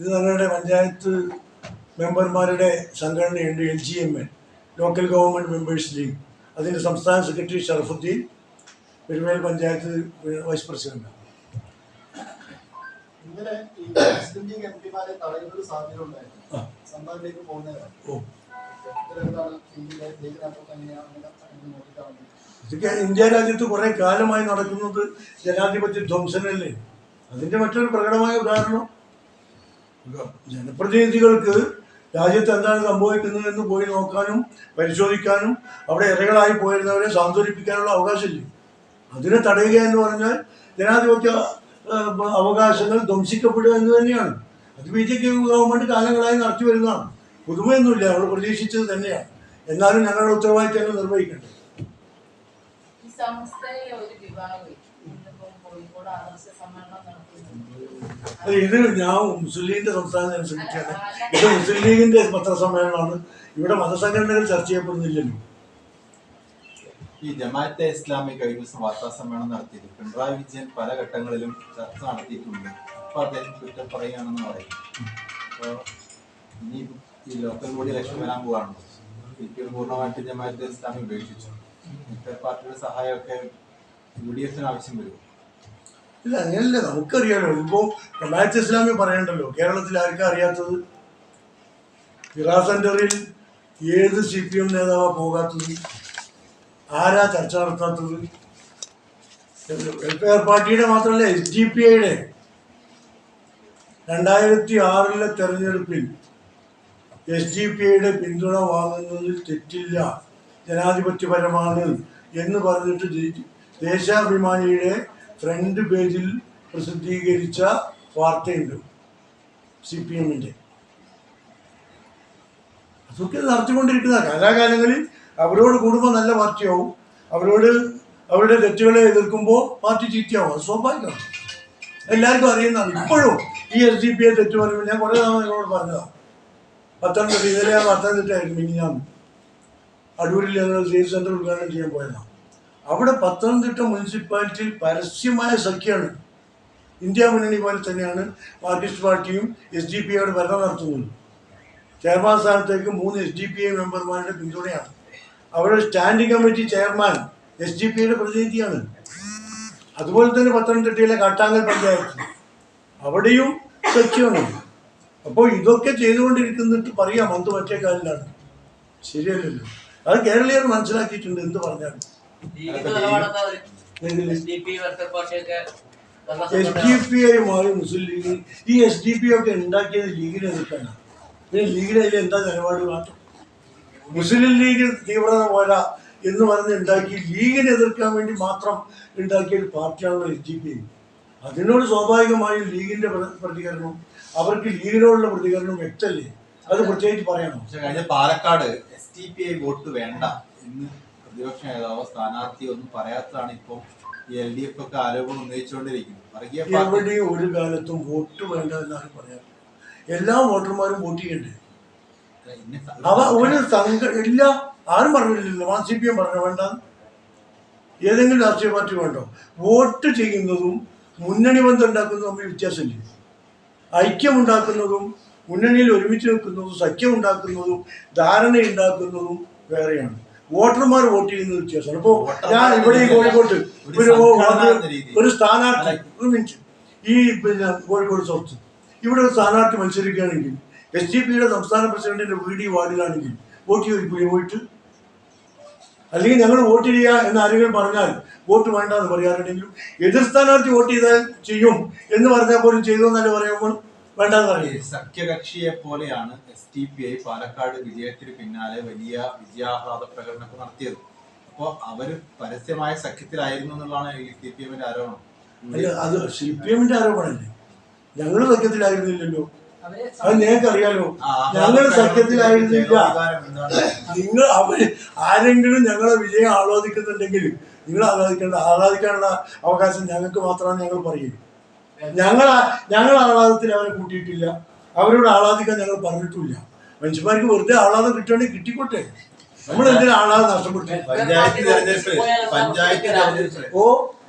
ഇത് ഞങ്ങളുടെ പഞ്ചായത്ത് മെമ്പർമാരുടെ സംഘടനയുണ്ട് L G M N local government members league അതിന്റെ സംസ്ഥാന secretary Sharafuddin Perumel panchayat vice president ഇതൊക്കെ ഇന്ത്യ രാജ്യത്ത് കുറെ കാലമായി നടക്കുന്നത് ജനാധിപത്യ ധ്വംസനല്ലേ? അതിന്റെ മറ്റൊരു പ്രകടമായ ഉദാഹരണം ജനപ്രതിനിധികൾക്ക് രാജ്യത്ത് എന്താണ് സംഭവിക്കുന്നത് എന്ന് പോയി നോക്കാനും പരിശോധിക്കാനും അവിടെ ഇരകളായി പോയിരുന്നവരെ സാന്ത്വനിപ്പിക്കാനുള്ള അവകാശമില്ലേ? അതിനെ തടയുക എന്ന് പറഞ്ഞാൽ ജനാധിപത്യ അവകാശങ്ങൾ ധ്വംസിക്കപ്പെടുക എന്ന് തന്നെയാണ്. അത് ബി ജെ പി ഗവൺമെന്റ് കാലങ്ങളായി നടത്തി വരുന്നതാണ്. പുതുമയൊന്നുമില്ല അവൾ പ്രതീക്ഷിച്ചത് തന്നെയാണ്. എന്നാലും ഞങ്ങളുടെ ഉത്തരവാദിത്തങ്ങൾ നിർവഹിക്കേണ്ടത് ഒരു വിഭാഗം കോഴിക്കോട് ആദർശ സമ്മേളനം ഇത് ഞാൻ മുസ്ലിം ലീഗിന്റെ സംസ്ഥാനത്തിന് അനുസരിച്ചാണ് ഇത് മുസ്ലിം ലീഗിന്റെ പത്രസമ്മേളനമാണ് ഇവിടെ മതസംഘടനകൾ ചർച്ച ചെയ്യപ്പെടുന്നില്ലല്ലോ. ഈ ജമാഅത്തെ ഇസ്ലാമി കഴിഞ്ഞ ദിവസം വാർത്താ സമ്മേളനം നടത്തിയത് പിണറായി വിജയൻ പല ഘട്ടങ്ങളിലും ചർച്ച നടത്തിയിട്ടുണ്ട്. അപ്പൊ അദ്ദേഹം ട്വിറ്റർ പറയുകയാണെന്ന് പറയും അപ്പോ ഇനി ഈ ലോക്കൽ ബോഡി ഇലക്ഷൻ വരാൻ പോവാണല്ലോ സി പി പൂർണമായിട്ട് ജമാഅത്തെ ഇസ്ലാമി ഉപേക്ഷിച്ചു. ഇത്തരം പാർട്ടിയുടെ സഹായമൊക്കെ യു ഡി എഫിന് ആവശ്യം വരും. ഇല്ല അങ്ങനല്ല. നമുക്കറിയാലോ. ഇപ്പോ ജമാഅത്ത് ഇസ്ലാമി പറയണ്ടല്ലോ കേരളത്തിൽ ആർക്കാ അറിയാത്തത്? ഇറാ സെന്ററിൽ ഏത് സി പി എം നേതാവാ പോകാത്തത്? ആരാ ചർച്ച നടത്താത്തത്? വെൽഫെയർ പാർട്ടിയുടെ മാത്രമല്ല എസ് ഡി പി ഐയുടെ. രണ്ടായിരത്തി ആറിലെ തെരഞ്ഞെടുപ്പിൽ എസ് ഡി പി ഐയുടെ പിന്തുണ വാങ്ങുന്നതിൽ തെറ്റില്ല ജനാധിപത്യപരമാണ് എന്ന് പറഞ്ഞിട്ട് ദേശാഭിമാനിയുടെ ഫ്രണ്ട് പേജിൽ പ്രസിദ്ധീകരിച്ച വാർത്തയുണ്ട് സി പി എമ്മിന്റെ. അതൊക്കെ നടത്തിക്കൊണ്ടിരിക്കുന്ന കാലാകാലങ്ങളിൽ അവരോട് കൂടുമ്പോൾ നല്ല പാർട്ടിയാവും. അവരോട് അവരുടെ തെറ്റുകളെ എതിർക്കുമ്പോൾ പാർട്ടി ചീത്തയാവും. അത് സ്വാഭാവികമാണ്. എല്ലാവർക്കും അറിയുന്നതാണ്. ഇപ്പോഴും ഈ എസ് ഡി പി എ തെറ്റ് പറയുമ്പോൾ ഞാൻ കുറേ തവണ നിങ്ങളോട് പറഞ്ഞതാണ് പത്തനംതിട്ട ഇതിലെ ഞാൻ പത്തനംതിട്ടയായിരുന്നു മിനിഞ്ഞാന്ന് അടൂരിൽ ഞങ്ങൾ സേഫ് സെന്റർ ഉദ്ഘാടനം ചെയ്യാൻ പോയതാണ് അവിടെ പത്തനംതിട്ട മുനിസിപ്പാലിറ്റിയിൽ പരസ്യമായ സഖ്യമാണ് ഇന്ത്യ മുന്നണി പോലെ തന്നെയാണ് മാർക്സിസ്റ്റ് പാർട്ടിയും എസ് ഡി പി ഐയുടെ ഭരണം നടത്തുന്നത്. ചെയർമാൻ സ്ഥാനത്തേക്ക് മൂന്ന് എസ് ഡി പി ഐ മെമ്പർമാരുടെ പിന്തുണയാണ്. അവിടെ standing committee chairman S D P ഐയുടെ പ്രതിനിധിയാണ്. അതുപോലെ തന്നെ പത്തനംതിട്ടയിലെ കാട്ടാങ്ങൽ പഞ്ചായത്ത്. അവിടെയും സഖ്യമാണ്. അപ്പോൾ ഇതൊക്കെ ചെയ്തുകൊണ്ടിരിക്കുന്നിട്ട് പറയാം. അന്ത് മറ്റേ കാലിലാണ് ശരിയല്ലല്ലോ. അത് കേരളീയർ മനസ്സിലാക്കിയിട്ടുണ്ട് എന്ത് പറഞ്ഞാലും. എസ് ഡി പി വെൽഫെയർ മാറി മുസ്ലിം ലീഗ്. ഈ എസ് ഡി പി ഒക്കെ ഉണ്ടാക്കിയത് ലീഗിനെ എതിർക്കാനാണ് പിന്നെ ലീഗിന് അതിൽ എന്താ നിലപാട് മാറ്റം മുസ്ലിം ലീഗ് തീവ്രത പോരാ എന്ന് പറഞ്ഞ് ഉണ്ടാക്കി ലീഗിനെ എതിർക്കാൻ വേണ്ടി മാത്രം ഉണ്ടാക്കിയ ഒരു പാർട്ടിയാണല്ലോ എസ് ഡി പി അതിനോട് സ്വാഭാവികമായും ലീഗിന്റെ പ്ര- പ്രതികരണം അവർക്ക് ലീഗിനോടുള്ള പ്രതികരണം വ്യക്തമല്ലേ? അത് പ്രത്യേകിച്ച് പറയണം പക്ഷെ കഴിഞ്ഞ Palakkad S D P I vote വേണ്ട എന്ന് പ്രതിപക്ഷ നേതാവോ സ്ഥാനാർത്ഥിയോ ഒന്നും പറയാത്തതാണ് ഇപ്പോൾ എൽ ഡി എഫ് ഒക്കെ ആരോപണം ഉന്നയിച്ചുകൊണ്ടിരിക്കുന്നത്. ഒരു കാലത്തും വോട്ട് വേണ്ട എന്നാണ് പറയാറ്. എല്ലാ വോട്ടർമാരും വോട്ട് ചെയ്യണ്ടേ? അവ ഒരു സംഘ ഇല്ല ആരും പറഞ്ഞില്ലല്ലോ വാൻ സി പി എം പറഞ്ഞു? വേണ്ട. ഏതെങ്കിലും രാഷ്ട്രീയ പാർട്ടി വേണ്ടോ? വോട്ട് ചെയ്യുന്നതും മുന്നണി ബന്ധം ഉണ്ടാക്കുന്നതും തമ്മിൽ വ്യത്യാസമില്ല? ഐക്യം ഉണ്ടാക്കുന്നതും മുന്നണിയിൽ ഒരുമിച്ച് നിൽക്കുന്നതും സഖ്യം ഉണ്ടാക്കുന്നതും ധാരണ ഉണ്ടാക്കുന്നതും വേറെയാണ്. വോട്ടർമാർ വോട്ട് ചെയ്യുന്ന വ്യത്യാസമാണ്. അപ്പോ ഞാൻ ഇവിടെ ഈ കോഴിക്കോട്ട് ഒരു. ഒരു സ്ഥാനാർത്ഥി ഒരു മിനിറ്റ്. ഈ പിന്നെ കോഴിക്കോട് സൗത്ത്. ഇവിടെ ഒരു സ്ഥാനാർത്ഥി മത്സരിക്കുകയാണെങ്കിൽ എസ് ഡി പിയുടെ സംസ്ഥാന പ്രസിഡന്റിന്റെ വീട് ഈ വാർഡിലാണെങ്കിൽ വോട്ട് ചോദിക്കൂലേ പോയിട്ട്? അല്ലെങ്കിൽ ഞങ്ങൾ വോട്ട് ചെയ്യുക എന്ന് ആരെങ്കിലും പറഞ്ഞാൽ വോട്ട് വേണ്ട എന്ന് പറയാറുണ്ടെങ്കിലും എതിർ സ്ഥാനാർത്ഥി വോട്ട് ചെയ്താൽ ചെയ്യും എന്ന് പറഞ്ഞാൽ പോലും ചെയ്തു എന്നല്ലേ പറയുമ്പോൾ വേണ്ടെന്ന് ഈ പറയും സഖ്യകക്ഷിയെ പോലെയാണ് S T P I Palakkad വിജയത്തിന് പിന്നാലെ വലിയ വിജയാഹ്ലാദ പ്രകടനമൊക്കെ നടത്തിയത്. അപ്പോ അവർ പരസ്യമായ സഖ്യത്തിലായിരുന്നു എന്നുള്ളതാണ് എസ് ടി പി എമ്മിന്റെ ആരോപണം. അല്ല അത് സി പി എമ്മിന്റെ ആരോപണമല്ലേ? ഞങ്ങൾ സഖ്യത്തിലായിരുന്നില്ലല്ലോ. അവരെ അത് നിങ്ങൾക്ക് അറിയാലോ ഞങ്ങൾ സഖ്യത്തിലായിരുന്നില്ല. നിങ്ങൾ അവർ ആരെങ്കിലും ഞങ്ങളെ വിജയം ആഹ്ലാദിക്കുന്നുണ്ടെങ്കിൽ നിങ്ങൾ ആഹ്ലാദിക്കേണ്ട ആഹ്ലാദിക്കാനുള്ള അവകാശം ഞങ്ങൾക്ക് മാത്രമാണ് ഞങ്ങൾ പറയും ഞങ്ങൾ ഞങ്ങൾ ആഹ്ലാദത്തിൽ അവനെ കൂട്ടിയിട്ടില്ല. അവരോട് ആഹ്ലാദിക്കാൻ ഞങ്ങൾ പറഞ്ഞിട്ടില്ല. മനുഷ്യന്മാർക്ക് വെറുതെ ആഹ്ലാദം കിട്ടുകയാണെങ്കിൽ കിട്ടിക്കോട്ടെ. നമ്മൾ എന്തിനാ ആഹ്ലാദം നഷ്ടപ്പെട്ടു പഞ്ചായത്ത് തെരഞ്ഞെടുപ്പ്. പഞ്ചായത്ത് തെരഞ്ഞെടുപ്പ്. ഓ